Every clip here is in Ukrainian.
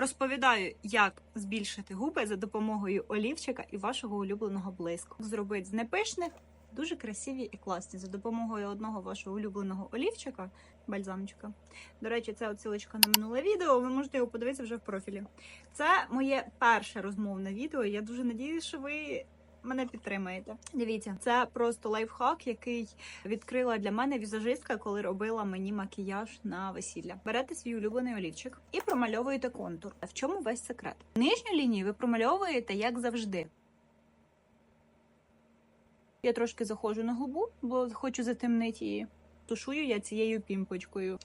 Розповідаю, як збільшити губи за допомогою олівчика і вашого улюбленого блиску. Зробити з непишних дуже красиві і класні за допомогою одного вашого улюбленого олівчика, бальзамчика. До речі, це оцілочка на минуле відео. Ви можете його подивитися вже в профілі. Це моє перше розмовне відео. Я дуже надіюся, що ви. Мене підтримаєте. Дивіться, це просто лайфхак, який відкрила для мене візажистка, коли робила мені макіяж на весілля. Берете свій улюблений олівчик і промальовуєте контур. В чому весь секрет? Нижню лінію ви промальовуєте як завжди. Я трошки заходжу на губу, бо хочу затемнити її. Тушую я цією пімпочкою.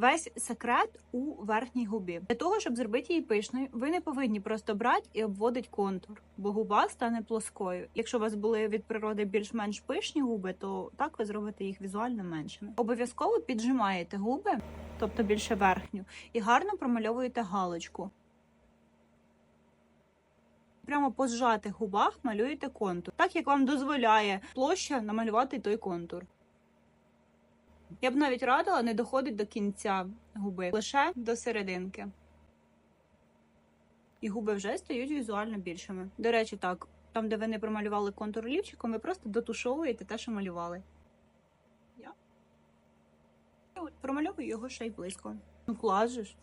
Весь секрет у верхній губі. Для того, щоб зробити її пишною, ви не повинні просто брати і обводити контур, бо губа стане плоскою. Якщо у вас були від природи більш-менш пишні губи, то так ви зробите їх візуально меншими. Обов'язково піджимаєте губи, тобто більше верхню, і гарно промальовуєте галочку. Прямо по зжатих губах малюєте контур, так як вам дозволяє площа намалювати той контур. Я б навіть радила не доходить до кінця губи, лише до серединки. І губи вже стають візуально більшими. До речі, так, там, де ви не промалювали контур лівчиком, ви просто дотушовуєте те, що малювали. Я. Я от Промальовую його ще й близько. Ну, клас же ж.